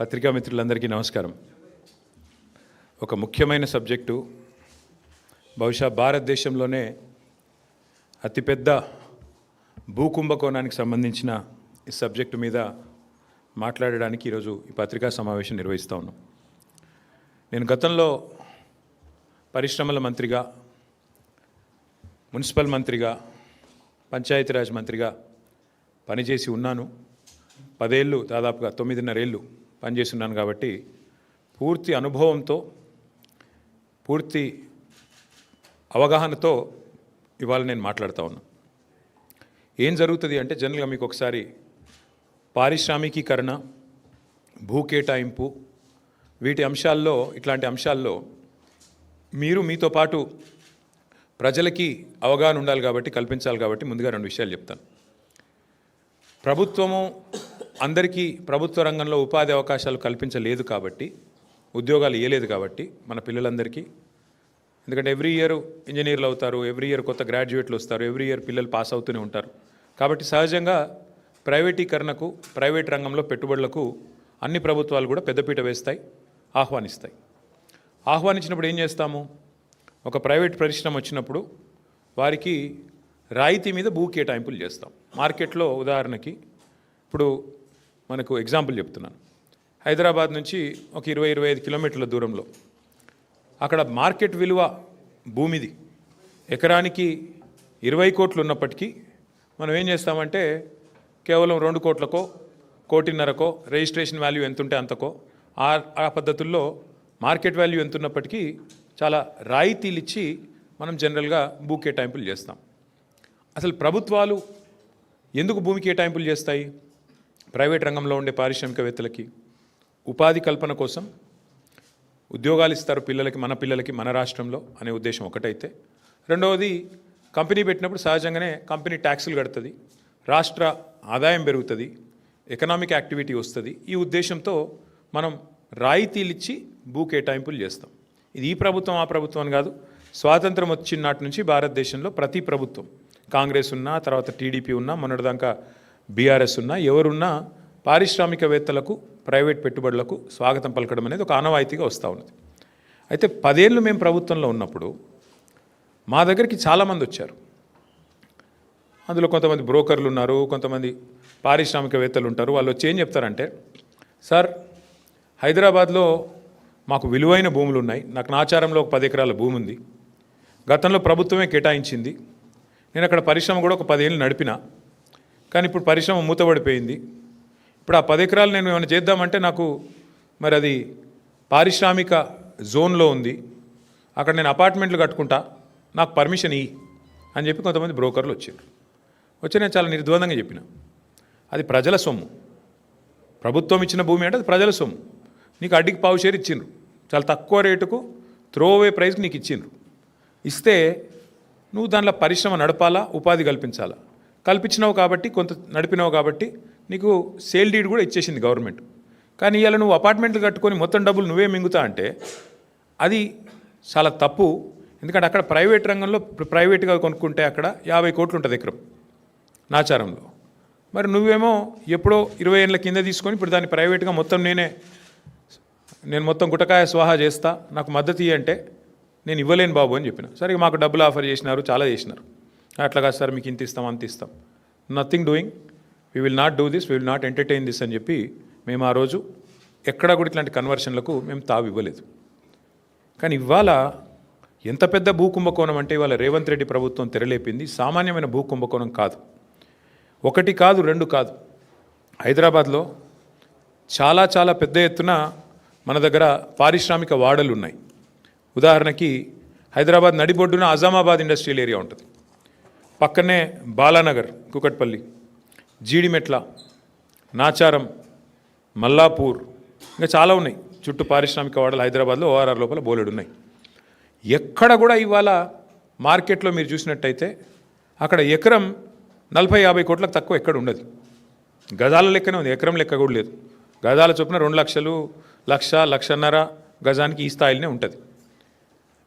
పత్రికా మిత్రులందరికీ నమస్కారం. ఒక ముఖ్యమైన సబ్జెక్టు బహుశా భారతదేశంలోనే అతిపెద్ద భూకుంభకోణానికి సంబంధించిన ఈ సబ్జెక్టు మీద మాట్లాడడానికి ఈరోజు ఈ పత్రికా సమావేశం నిర్వహిస్తూ ఉన్నాం. నేను గతంలో పరిశ్రమల మంత్రిగా మున్సిపల్ మంత్రిగా పంచాయతీరాజ్ మంత్రిగా పనిచేసి ఉన్నాను. పదేళ్ళు దాదాపుగా తొమ్మిదిన్నరేళ్ళు పనిచేస్తున్నాను కాబట్టి పూర్తి అనుభవంతో పూర్తి అవగాహనతో ఇవాళ నేను మాట్లాడుతూ ఉన్నా. ఏం జరుగుతుంది అంటే జనరల్గా మీకు ఒకసారి పారిశ్రామికీకరణ భూ కేటాయింపు వీటి అంశాల్లో ఇట్లాంటి అంశాల్లో మీరు మీతో పాటు ప్రజలకి అవగాహన ఉండాలి కాబట్టి కల్పించాలి కాబట్టి ముందుగా రెండు విషయాలు చెప్తాను. ప్రభుత్వము అందరికీ ప్రభుత్వ రంగంలో ఉపాధి అవకాశాలు కల్పించలేదు కాబట్టి ఉద్యోగాలు ఇవ్వలేదు కాబట్టి మన పిల్లలందరికీ. ఎందుకంటే ఎవ్రీ ఇయర్ ఇంజనీర్లు అవుతారు ఎవ్రీ ఇయర్ కొత్త గ్రాడ్యుయేట్లు వస్తారు ఎవ్రీ ఇయర్ పిల్లలు పాస్ అవుతూనే ఉంటారు. కాబట్టి సహజంగా ప్రైవేటీకరణకు ప్రైవేట్ రంగంలో పెట్టుబడులకు అన్ని ప్రభుత్వాలు కూడా పెద్దపీట వేస్తాయి ఆహ్వానిస్తాయి. ఆహ్వానించినప్పుడు ఏం చేస్తాము? ఒక ప్రైవేట్ పరిశ్రమ వచ్చినప్పుడు వారికి రాయితీ మీద భూ కేటాయింపులు చేస్తాం. మార్కెట్లో ఉదాహరణకి ఇప్పుడు మనకు ఎగ్జాంపుల్ చెప్తున్నాను. హైదరాబాద్ నుంచి ఒక ఇరవై ఇరవై ఐదు కిలోమీటర్ల దూరంలో. అక్కడ మార్కెట్ విలువ భూమిది. ఎకరానికి ఇరవై కోట్లు ఉన్నప్పటికీ మనం ఏం చేస్తామంటే కేవలం రెండు కోట్లకో కోటిన్నరకో రిజిస్ట్రేషన్ వాల్యూ ఎంత ఉంటే అంతకో ఆ ఆ పద్ధతుల్లో మార్కెట్ వాల్యూ ఎంతున్నప్పటికీ చాలా రాయితీలు ఇచ్చి మనం జనరల్గా భూ కేటాయింపులు చేస్తాం. అసలు ప్రభుత్వాలు ఎందుకు భూమి కేటాయింపులు చేస్తాయి? ప్రైవేట్ రంగంలో ఉండే పారిశ్రామికవేత్తలకి ఉపాధి కల్పన కోసం ఉద్యోగాలు ఇస్తారు పిల్లలకి మన పిల్లలకి మన రాష్ట్రంలో అనే ఉద్దేశం ఒకటైతే. రెండవది కంపెనీ పెట్టినప్పుడు సహజంగానే కంపెనీ ట్యాక్సులు కడుతుంది రాష్ట్ర ఆదాయం పెరుగుతుంది ఎకనామిక్ యాక్టివిటీ వస్తుంది. ఈ ఉద్దేశంతో మనం రాయితీలు ఇచ్చి భూ కేటాయింపులు చేస్తాం. ఇది ఈ ప్రభుత్వం ఆ ప్రభుత్వం అని కాదు. స్వాతంత్రం వచ్చిన నాటి నుంచి భారతదేశంలో ప్రతి ప్రభుత్వం కాంగ్రెస్ ఉన్నా తర్వాత టీడీపీ ఉన్నా మొన్నటిదాకా బీఆర్ఎస్ ఉన్నా ఎవరున్నా పారిశ్రామికవేత్తలకు ప్రైవేట్ పెట్టుబడులకు స్వాగతం పలకడం అనేది ఒక ఆనవాయితీగా వస్తూ ఉన్నది. అయితే పదేళ్ళు మేము ప్రభుత్వంలో ఉన్నప్పుడు మా దగ్గరికి చాలామంది వచ్చారు. అందులో కొంతమంది బ్రోకర్లు ఉన్నారు కొంతమంది పారిశ్రామికవేత్తలు ఉంటారు. వాళ్ళు వచ్చి ఏం చెప్తారంటే సార్ హైదరాబాద్లో మాకు విలువైన భూములు ఉన్నాయి. నాకు నాచారంలో ఒక పది ఎకరాల భూమి ఉంది. గతంలో ప్రభుత్వమే కేటాయించింది. నేను అక్కడ పరిశ్రమ కూడా ఒక పదేళ్ళు నడిపిన. కానీ ఇప్పుడు పరిశ్రమ మూతబడిపోయింది. ఇప్పుడు ఆ పది ఎకరాలు నేను ఏమైనా చేద్దామంటే నాకు మరి అది పారిశ్రామిక జోన్లో ఉంది. అక్కడ నేను అపార్ట్మెంట్లు కట్టుకుంటా. నాకు పర్మిషన్ ఇయ్యి అని చెప్పి కొంతమంది బ్రోకర్లు వచ్చారు. వచ్చి నేను చాలా నిర్ద్వందంగా చెప్పిన. అది ప్రజల సొమ్ము. ప్రభుత్వం ఇచ్చిన భూమి అంటే అది ప్రజల సొమ్ము. నీకు అడ్డికి పావు షేర్ ఇచ్చిండ్రు. చాలా తక్కువ రేటుకు త్రో అవే ప్రైస్ నీకు ఇచ్చిండ్రు. ఇస్తే నువ్వు దాంట్లో పరిశ్రమ నడపాలా ఉపాధి కల్పించాలా? కల్పించినావు కాబట్టి కొంత నడిపినావు కాబట్టి నీకు సేల్ డీడ్ కూడా ఇచ్చేసింది గవర్నమెంట్. కానీ ఇవాళ నువ్వు అపార్ట్మెంట్లు కట్టుకొని మొత్తం డబ్బులు నువ్వే మింగుతా అంటే అది చాలా తప్పు. ఎందుకంటే అక్కడ ప్రైవేట్ రంగంలో ప్రైవేట్గా కొనుక్కుంటే అక్కడ యాభై కోట్లు ఉంటుంది ఎకరం నాచారంలో. మరి నువ్వేమో ఎప్పుడో ఇరవై ఏళ్ళ కింద తీసుకొని ఇప్పుడు దాన్ని ప్రైవేట్గా మొత్తం నేనే నేను మొత్తం గుటకాయ స్వాహా చేస్తా నాకు మద్దతు ఇవ్వంటే నేను ఇవ్వలేను బాబు అని చెప్పిన. సరే మాకు డబ్బులు ఆఫర్ చేసినారు చాలా చేసినారు. అట్లా కాదు సార్ మీకు ఇంత ఇస్తాం అంత ఇస్తాం. Nothing doing we will not do this we will not entertain this అని చెప్పి మేము ఆ రోజు ఎక్కడా కూడా ఇట్లాంటి కన్వర్షన్లకు మేము తావు ఇవ్వలేదు. కానీ ఇవాళ ఎంత పెద్ద భూ కుంభకోణం అంటే ఇవాళ రేవంత్ రెడ్డి ప్రభుత్వం తెరలేపింది సామాన్యమైన భూ కుంభకోణం కాదు. ఒకటి కాదు రెండు కాదు. హైదరాబాద్లో చాలా చాలా పెద్ద ఎత్తున మన దగ్గర పారిశ్రామిక వాడలు ఉన్నాయి. ఉదాహరణకి హైదరాబాద్ నడిబొడ్డున అజామాబాద్ ఇండస్ట్రియల్ ఏరియా ఉంటుంది. పక్కనే బాలానగర్ కుకట్పల్లి జీడిమెట్ల నాచారం మల్లాపూర్ ఇంకా చాలా ఉన్నాయి. చుట్టూ పారిశ్రామిక వాడలు హైదరాబాద్లో ఓఆర్ఆర్ లోపల బోలెడు ఉన్నాయి. ఎక్కడ కూడా ఇవాళ మార్కెట్లో మీరు చూసినట్టయితే అక్కడ ఎకరం నలభై యాభై కోట్లకు తక్కువ ఎక్కడ ఉండదు. గజాల లెక్కనే ఉంది ఎకరం లెక్క కూడా లేదు. గజాల చొప్పున రెండు లక్షలు లక్ష లక్షన్నర గజానికి ఈ స్థాయిలోనే ఉంటుంది.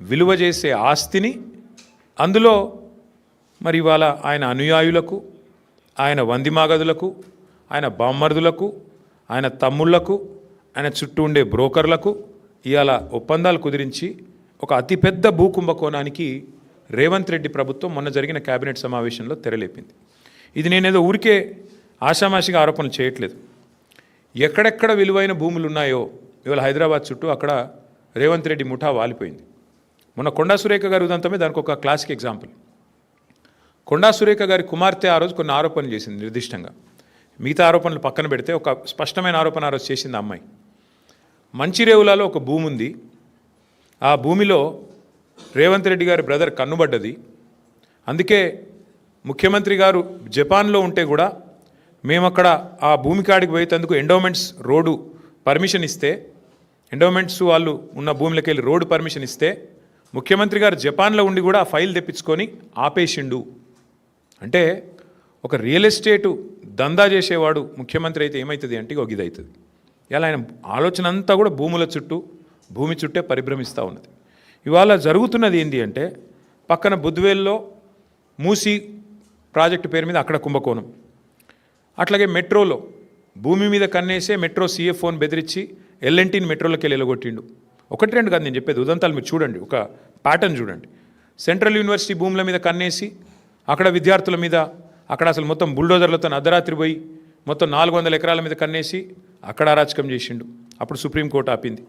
విలువ చేసే ఆస్తిని అందులో మరి ఇవాళ ఆయన అనుయాయులకు ఆయన వందిమాగదులకు ఆయన బామ్మర్దులకు ఆయన తమ్ముళ్ళకు ఆయన చుట్టూ ఉండే బ్రోకర్లకు ఇవాళ ఒప్పందాలు కుదిరించి ఒక అతిపెద్ద భూ కుంభకోణానికి రేవంత్ రెడ్డి ప్రభుత్వం మొన్న జరిగిన కేబినెట్ సమావేశంలో తెరలేపింది. ఇది నేనేదో ఊరికే ఆషామాషిగా ఆరోపణలు చేయట్లేదు. ఎక్కడెక్కడ విలువైన భూములు ఉన్నాయో ఇవాళ హైదరాబాద్ చుట్టూ అక్కడ రేవంత్ రెడ్డి ముఠా వాలిపోయింది. మొన్న కొండా సురేఖ గారి ఉదంతమే దానికి ఒక క్లాసిక్ ఎగ్జాంపుల్ కొండా సురేఖ గారి కుమార్తె ఆ రోజు కొన్ని ఆరోపణలు చేసింది నిర్దిష్టంగా. మిగతా ఆరోపణలు పక్కన పెడితే ఒక స్పష్టమైన ఆరోపణ ఆ రోజు చేసింది అమ్మాయి. మంచిరేవులలో ఒక భూమి ఉంది. ఆ భూమిలో రేవంత్ రెడ్డి గారి బ్రదర్ కన్నుబడ్డది. అందుకే ముఖ్యమంత్రి గారు జపాన్లో ఉంటే కూడా మేము అక్కడ ఆ భూమి కాడికి పోయేందుకు ఎండోమెంట్స్ రోడ్డు పర్మిషన్ ఇస్తే ఎండోమెంట్స్ వాళ్ళు ఉన్న భూమిలోకి వెళ్ళి రోడ్డు పర్మిషన్ ఇస్తే ముఖ్యమంత్రి గారు జపాన్లో ఉండి కూడా ఆ ఫైల్ తెప్పించుకొని ఆపేసిండు. అంటే ఒక రియల్ ఎస్టేటు దందా చేసేవాడు ముఖ్యమంత్రి అయితే ఏమవుతుంది అంటే ఒక ఇది అవుతుంది ఇలా ఆయన ఆలోచన అంతా కూడా భూముల చుట్టూ భూమి చుట్టే పరిభ్రమిస్తూ ఉన్నది. ఇవాళ జరుగుతున్నది ఏంటి అంటే పక్కన బుద్వేల్లో మూసి ప్రాజెక్టు పేరు మీద అక్కడ కుంభకోణం. అట్లాగే మెట్రోలో భూమి మీద కన్నేసే మెట్రో సీఎఫ్ఓని బెదిరించి ఎల్ఎన్టీని మెట్రోలోకి వెళ్ళి వెళ్ళగొట్టిండు ఒకటి రెండు కాదు నేను చెప్పేది ఉదంతాలు మీరు చూడండి ఒక ప్యాటర్న్ చూడండి. సెంట్రల్ యూనివర్సిటీ భూముల మీద కన్నేసి అక్కడ విద్యార్థుల మీద అక్కడ అసలు మొత్తం బుల్డోజర్లతో అర్ధరాత్రి పోయి మొత్తం నాలుగు వందల ఎకరాల మీద కన్నేసి అక్కడ అరాచకం చేసిండు. అప్పుడు సుప్రీంకోర్టు ఆపింది.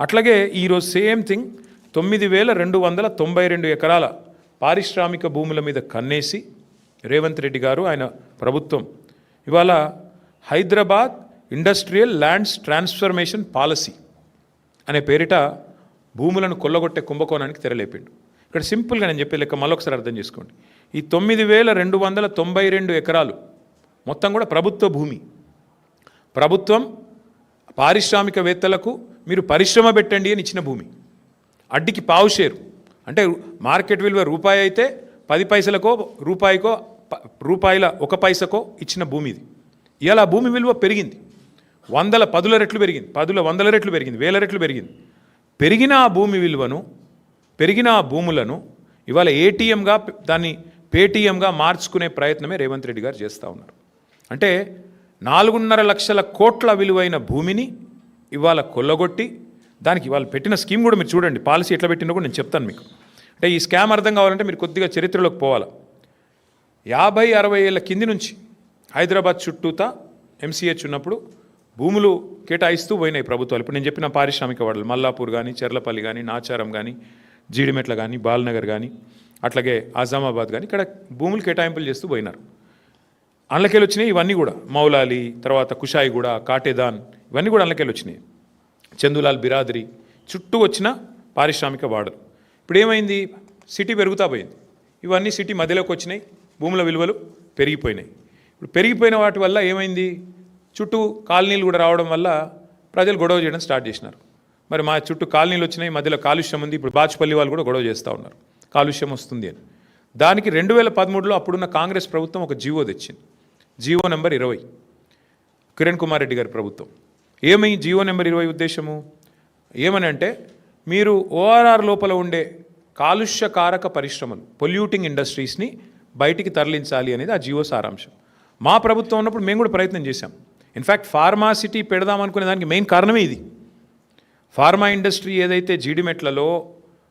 అట్లాగే ఈరోజు సేమ్ థింగ్ తొమ్మిది వేల రెండు వందల తొంభై రెండు ఎకరాల పారిశ్రామిక భూముల మీద కన్నేసి రేవంత్ రెడ్డి గారు ఆయన ప్రభుత్వం ఇవాళ Hyderabad industrial lands transformation policy. అనే పేరిట భూములను కొల్లగొట్టే కుంభకోణానికి తెరలేపిండు. ఇక్కడ సింపుల్గా నేను చెప్పే లెక్క మళ్ళొకసారి అర్థం చేసుకోండి. ఈ తొమ్మిది వేల రెండు వందల తొంభై రెండు ఎకరాలు మొత్తం కూడా ప్రభుత్వ భూమి. ప్రభుత్వం పారిశ్రామికవేత్తలకు మీరు పరిశ్రమ పెట్టండి అని ఇచ్చిన భూమి. అడ్డికి పావు షేరు. అంటే మార్కెట్ విలువ రూపాయి అయితే పది పైసలకో రూపాయికో ప- రూపాయల ఒక పైసకో ఇచ్చిన భూమి ఇది. ఇలా భూమి విలువ పెరిగింది. వందల పదుల రెట్లు పెరిగింది. పదుల వందల రెట్లు పెరిగింది. వేల రెట్లు పెరిగింది. పెరిగిన ఆ భూమి విలువను పెరిగిన ఆ భూములను ఇవాళ ఏటీఎంగా దాన్ని పేటీఎంగా మార్చుకునే ప్రయత్నమే రేవంత్ రెడ్డి గారు చేస్తూ ఉన్నారు. అంటే నాలుగున్నర లక్షల కోట్ల విలువైన భూమిని ఇవాళ కొల్లగొట్టి దానికి వాళ్ళు పెట్టిన స్కీమ్ కూడా మీరు చూడండి. పాలసీ ఎట్లా పెట్టినో కూడా నేను చెప్తాను మీకు. అంటే ఈ స్కామ్ అర్థం కావాలంటే మీరు కొద్దిగా చరిత్రలోకి పోవాలి. యాభై అరవై ఏళ్ళ కింది నుంచి హైదరాబాద్ చుట్టూతా ఎంసీహెచ్ ఉన్నప్పుడు భూములు కేటాయిస్తూ పోయినాయి ప్రభుత్వాలు. ఇప్పుడు నేను చెప్పిన పారిశ్రామిక వాడలు మల్లాపూర్ కానీ చెర్లపల్లి కానీ నాచారం కానీ జీడిమెట్ల కానీ బాల్నగర్ కానీ అట్లాగే ఆజామాబాద్ కానీ ఇక్కడ భూములు కేటాయింపులు చేస్తూ పోయినారు. అందులోకెళ్ళి వచ్చినాయి ఇవన్నీ కూడా. మౌలాలి తర్వాత కుషాయిగూడ కాటేదాన్ ఇవన్నీ కూడా అందులోకెళ్ళి వచ్చినాయి. చందులాల్ బిరాదరి చుట్టూ వచ్చిన పారిశ్రామిక వాడలు. ఇప్పుడు ఏమైంది? సిటీ పెరుగుతా పోయింది. ఇవన్నీ సిటీ మధ్యలోకి వచ్చినాయి. భూముల విలువలు పెరిగిపోయినాయి. ఇప్పుడు పెరిగిపోయిన వాటి వల్ల ఏమైంది? చుట్టూ కాలనీలు కూడా రావడం వల్ల ప్రజలు గొడవ చేయడం స్టార్ట్ చేసినారు. మరి మా చుట్టూ కాలనీలు వచ్చినాయి మధ్యలో కాలుష్యం ఉంది ఇప్పుడు బాచుపల్లి వాళ్ళు కూడా గొడవ చేస్తూ ఉన్నారు. కాలుష్యం వస్తుంది అని. దానికి రెండు వేల పదమూడులో అప్పుడున్న కాంగ్రెస్ ప్రభుత్వం ఒక జీవో తెచ్చింది. జీవో నెంబర్ ఇరవై. కిరణ్ కుమార్ రెడ్డి గారి ప్రభుత్వం. ఏమై జీవో నెంబర్ ఇరవై ఉద్దేశము? ఏమని అంటే మీరు ఓఆర్ఆర్ లోపల ఉండే కాలుష్యకారక పరిశ్రమలు పొల్యూటింగ్ ఇండస్ట్రీస్ని బయటికి తరలించాలి అనేది ఆ జీవో సారాంశం. మా ప్రభుత్వం ఉన్నప్పుడు మేము కూడా ప్రయత్నం చేశాం. ఇన్ఫ్యాక్ట్ ఫార్మాసిటీ పెడదాం అనుకునే దానికి మెయిన్ కారణమే ఇది. ఫార్మా ఇండస్ట్రీ ఏదైతే జీడిమెట్లలో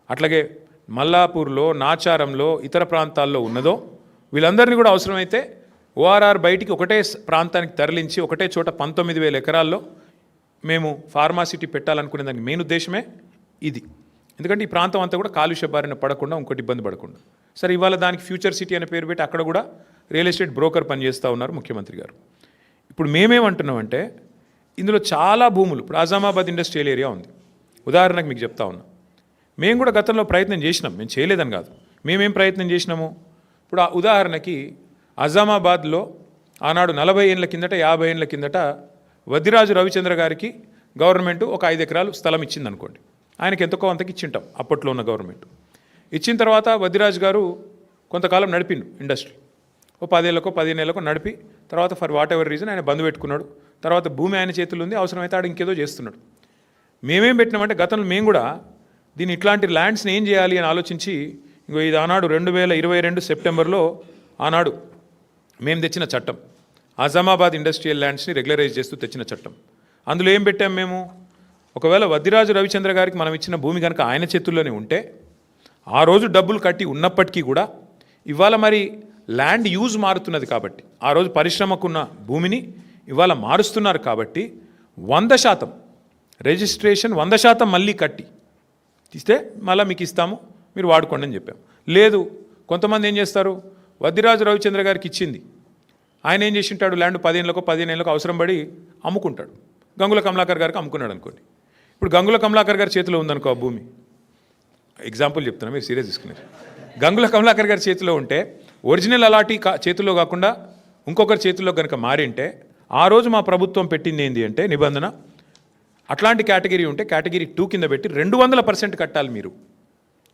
అట్లాగే మల్లాపూర్లో నాచారంలో ఇతర ప్రాంతాల్లో ఉన్నదో వీళ్ళందరినీ కూడా అవసరమైతే ఓఆర్ఆర్ బయటికి ఒకటే ప్రాంతానికి తరలించి ఒకటే చోట పంతొమ్మిది వేల ఎకరాల్లో మేము ఫార్మాసిటీ పెట్టాలనుకునే దానికి మెయిన్ ఉద్దేశమే ఇది. ఎందుకంటే ఈ ప్రాంతం అంతా కూడా కాలుష్య బారిన పడకుండా ఇంకోటి ఇబ్బంది పడకుండా. సరే ఇవాళ దానికి ఫ్యూచర్ సిటీ అనే పేరు పెట్టి అక్కడ కూడా రియల్ ఎస్టేట్ బ్రోకర్ పనిచేస్తూ ఉన్నారు ముఖ్యమంత్రి గారు. ఇప్పుడు మేమేమంటున్నామంటే ఇందులో చాలా భూములు ఇప్పుడు ఆజామాబాద్ ఇండస్ట్రియల్ ఏరియా ఉంది. ఉదాహరణకు మీకు చెప్తా ఉన్నా. మేము కూడా గతంలో ప్రయత్నం చేసినాం మేము చేయలేదని కాదు. మేమేం ప్రయత్నం చేసినాము? ఇప్పుడు ఆ ఉదాహరణకి అజామాబాద్లో ఆనాడు నలభై ఏళ్ళ కిందట యాభై ఏళ్ళ కిందట వదిరాజు రవిచంద్ర గారికి గవర్నమెంట్ ఒక ఐదు ఎకరాలు స్థలం ఇచ్చింది అనుకోండి ఆయనకి ఎంతకో అంతకి ఇచ్చింటాం అప్పట్లో ఉన్న గవర్నమెంట్. ఇచ్చిన తర్వాత వదిరాజు గారు కొంతకాలం నడిపిండు ఇండస్ట్రీ. ఓ పదేళ్ళకో పదిహేనేళ్ళకో నడిపి తర్వాత ఫర్ వాట్ ఎవర్ రీజన్ ఆయన బంద్ పెట్టుకున్నాడు. తర్వాత భూమి ఆయన చేతుల్లో ఉంది అవసరమైతే ఆడు ఇంకేదో చేస్తున్నాడు. మేమేం పెట్టినామంటే గతంలో మేము కూడా దీన్ని ఇట్లాంటి ల్యాండ్స్ని ఏం చేయాలి అని ఆలోచించి ఇంకో ఇది ఆనాడు రెండు వేల ఇరవై రెండు సెప్టెంబర్లో ఆనాడు మేము తెచ్చిన చట్టం. ఆజామాబాద్ ఇండస్ట్రియల్ ల్యాండ్స్ని రెగ్యులరైజ్ చేస్తూ తెచ్చిన చట్టం. అందులో ఏం పెట్టాం మేము? ఒకవేళ వద్దిరాజు రవిచంద్ర గారికి మనం ఇచ్చిన భూమి కనుక ఆయన చేతుల్లోనే ఉంటే ఆ రోజు డబ్బులు కట్టి ఉన్నప్పటికీ కూడా ఇవాళ మరి ల్యాండ్ యూజ్ మారుతున్నది కాబట్టి ఆ రోజు పరిశ్రమకున్న భూమిని ఇవాళ మారుస్తున్నారు కాబట్టి వంద శాతం రిజిస్ట్రేషన్ వంద శాతం మళ్ళీ కట్టి ఇస్తే మళ్ళీ మీకు ఇస్తాము మీరు వాడుకోండి అని చెప్పాం లేదు కొంతమంది ఏం చేస్తారు? వద్దిరాజు రవిచంద్ర గారికి ఇచ్చింది. ఆయన ఏం చేసింటాడు? ల్యాండ్ పదిహేనులకు పదిహేనేళ్ళకు అవసరం పడి అమ్ముకుంటాడు. గంగుల కమలాకర్ గారికి అమ్ముకున్నాడు అనుకోండి. ఇప్పుడు గంగుల కమలాకర్ గారి చేతిలో ఉందనుకో ఆ భూమి. ఎగ్జాంపుల్ చెప్తున్నా మీరు సీరియస్ తీసుకున్నారు గంగుల కమలాకర్ గారి చేతిలో ఉంటే ఒరిజినల్ అలాంటి కా చేతిలో కాకుండా ఇంకొకరి చేతిలో కనుక మారింటే ఆ రోజు మా ప్రభుత్వం పెట్టింది ఏంటి అంటే నిబంధన అట్లాంటి కేటగిరీ ఉంటే కేటగిరీ టూ కింద పెట్టి రెండు వందల పర్సెంట్ కట్టాలి మీరు.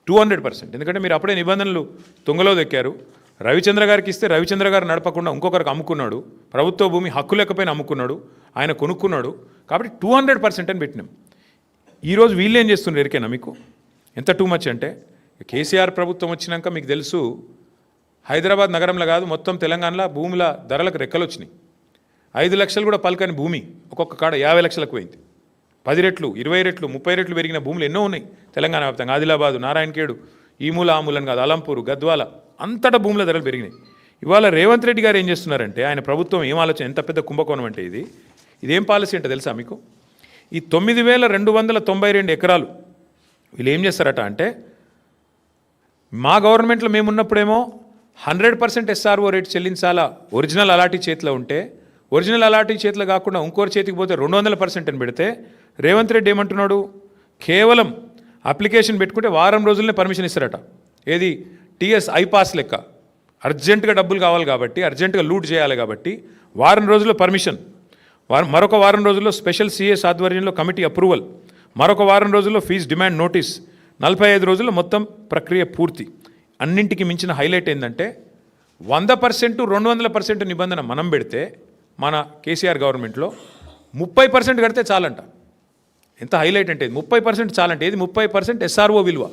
Two hundred percent. ఎందుకంటే మీరు అప్పుడే నిబంధనలు తుంగలో దెక్కారు. రవిచంద్ర గారికి ఇస్తే రవిచంద్ర గారు నడపకుండా ఇంకొకరికి అమ్ముకున్నాడు. ప్రభుత్వ భూమి హక్కు లేకపోయినా అమ్ముకున్నాడు. ఆయన కొనుక్కున్నాడు. కాబట్టి టూ హండ్రెడ్ పర్సెంట్ అని పెట్టినాం. ఈరోజు వీళ్ళు ఏం చేస్తున్నారు? ఎరికేనా మీకు? ఎంత టూ మచ్ అంటే? కేసీఆర్ ప్రభుత్వం వచ్చినాక మీకు తెలుసు హైదరాబాద్ నగరంలో కాదు మొత్తం తెలంగాణలో భూముల ధరలకు రెక్కలు వచ్చినాయి. ఐదు లక్షలు కూడా పలకని భూమి ఒక్కొక్క కాడ యాభై లక్షలకు పోయింది. పది రెట్లు ఇరవై రెట్లు ముప్పై రెట్లు పెరిగిన భూములు ఎన్నో ఉన్నాయి. తెలంగాణ వ్యాప్తంగా ఆదిలాబాదు నారాయణఖేడు ఈ మూల ఆ మూలని కాదు అలంపూరు గద్వాల అంతటా భూముల ధరలు పెరిగినాయి. ఇవాళ రేవంత్ రెడ్డి గారు ఏం చేస్తున్నారంటే ఆయన ప్రభుత్వం ఏం ఆలోచన ఎంత పెద్ద కుంభకోణం అంటే ఇది? ఇదేం పాలసీ అంటే తెలుసా మీకు? ఈ తొమ్మిది వేల రెండు వందల తొంభై రెండు ఎకరాలు వీళ్ళు ఏం చేస్తారట అంటే మా గవర్నమెంట్లో మేము ఉన్నప్పుడేమో హండ్రెడ్ పర్సెంట్ ఎస్ఆర్ఓ రేట్ చెల్లించాలా? ఒరిజినల్ అలాటీ చేతిలో ఉంటే ఒరిజినల్ అలాటీ చేతిలో కాకుండా ఇంకోరి చేతికి పోతే రెండు వందల పర్సెంట్ అని పెడితే రేవంత్ రెడ్డి ఏమంటున్నాడు? కేవలం అప్లికేషన్ పెట్టుకుంటే వారం రోజులనే పర్మిషన్ ఇస్తారట. ఏది? టీఎస్ ఐపాస్ లెక్క. అర్జెంటుగా డబ్బులు కావాలి కాబట్టి అర్జెంటుగా లూట్ చేయాలి కాబట్టి వారం రోజుల్లో పర్మిషన్. వారం మరొక వారం రోజుల్లో స్పెషల్ సిఎస్ ఆధ్వర్యంలో కమిటీ అప్రూవల్. మరొక వారం రోజుల్లో ఫీజు డిమాండ్ నోటీస్. నలభై ఐదు రోజుల్లో మొత్తం ప్రక్రియ పూర్తి. అన్నింటికి మించిన హైలైట్ ఏంటంటే వంద పర్సెంట్ రెండు వందల పర్సెంట్ నిబంధన మనం పెడితే మన కేసీఆర్ గవర్నమెంట్లో ముప్పై పర్సెంట్ కడితే చాలంట. ఎంత హైలైట్ అంటే ముప్పై పర్సెంట్ చాలంటే ఏది? ముప్పై పర్సెంట్ ఎస్ఆర్ఓ విలువ.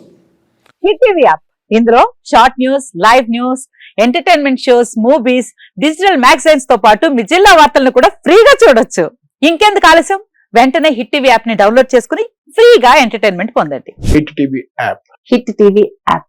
Hit TV app. ఇందులో short news live news entertainment shows movies digital మ్యాగజైన్స్తో పాటు మీ జిల్లా వార్తలను కూడా ఫ్రీగా చూడొచ్చు. ఇంకెందుకు ఆలస్యం? వెంటనే హిట్ టీవీ యాప్ని డౌన్లోడ్ చేసుకుని ఫ్రీగా ఎంటర్టైన్మెంట్ పొందండి. Hit TV app. Hit TV app.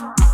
Bye.